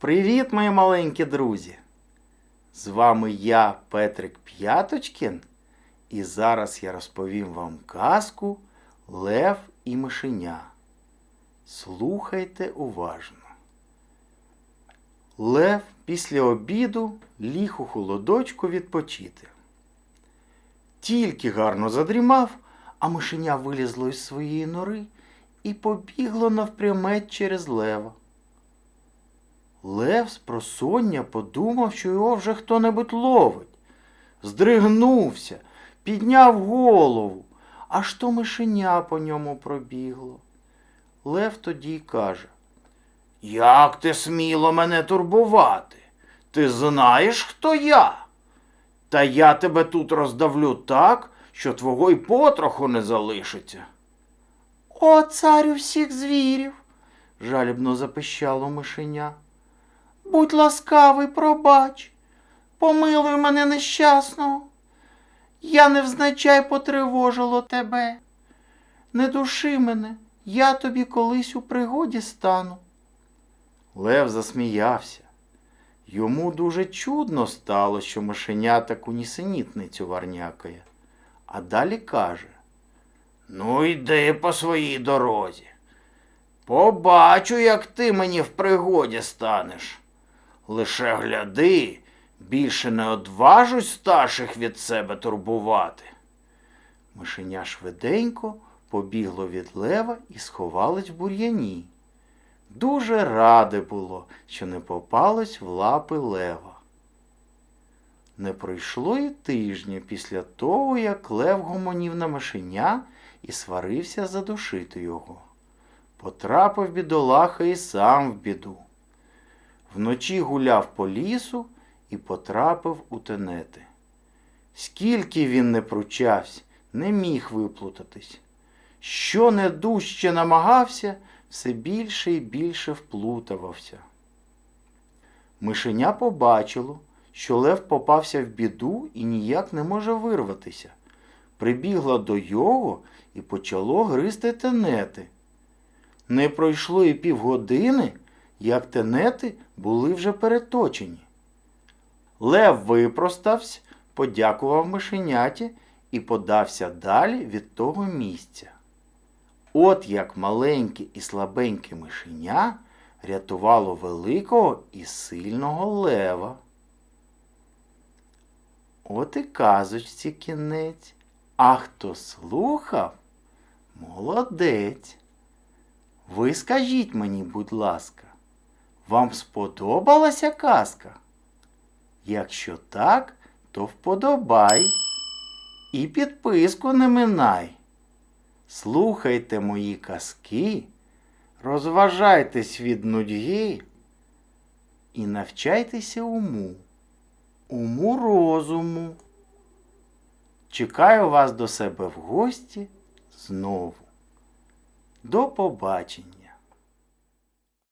Привіт, мої маленькі друзі! З вами я, Петрик П'яточкін, і зараз я розповім вам казку Лев і мишеня. Слухайте уважно. Лев після обіду ліг у холодочку відпочити. Тільки гарно задрімав, а мишеня вилізло із своєї нори і побігло навпрямець через лева. Лев з просоння подумав, що його вже хто-небудь ловить. Здригнувся, підняв голову, аж то мишеня по ньому пробігло. Лев тоді й каже Як ти сміло мене турбувати? Ти знаєш, хто я? Та я тебе тут роздавлю так, що твого й потроху не залишиться. О, царю всіх звірів, жалібно запищало мишеня. Будь ласкавий, пробач, помилуй мене нещасного. Я невзначай потривожило тебе. Не души мене, я тобі колись у пригоді стану. Лев засміявся. Йому дуже чудно стало, що мишеня таку нісенітницю варнякає, а далі каже Ну, йди по своїй дорозі. Побачу, як ти мені в пригоді станеш. Лише гляди, більше не одважусь старших від себе турбувати. Мишеня швиденько побігло від лева і сховалось в бур'яні. Дуже раде було, що не попалось в лапи лева. Не пройшло і тижня після того, як лев гомонів на мишеня і сварився задушити його. Потрапив бідолаха і сам в біду. Вночі гуляв по лісу і потрапив у тенети. Скільки він не пручався, не міг виплутатись. Що не дужче намагався, все більше і більше вплутувався. Мишеня побачило, що лев попався в біду і ніяк не може вирватися. Прибігло до його і почало гризти тенети. Не пройшло і півгодини, як тенети були вже переточені. Лев випростався, подякував мишеняті і подався далі від того місця. От як маленьке і слабеньке мишеня рятувало великого і сильного лева. От і казочці кінець. А хто слухав, молодець. Ви скажіть мені, будь ласка, вам сподобалася казка? Якщо так, то вподобай і підписку не минай. Слухайте мої казки, розважайтесь від нудьги і навчайтеся уму, уму розуму. Чекаю вас до себе в гості знову. До побачення!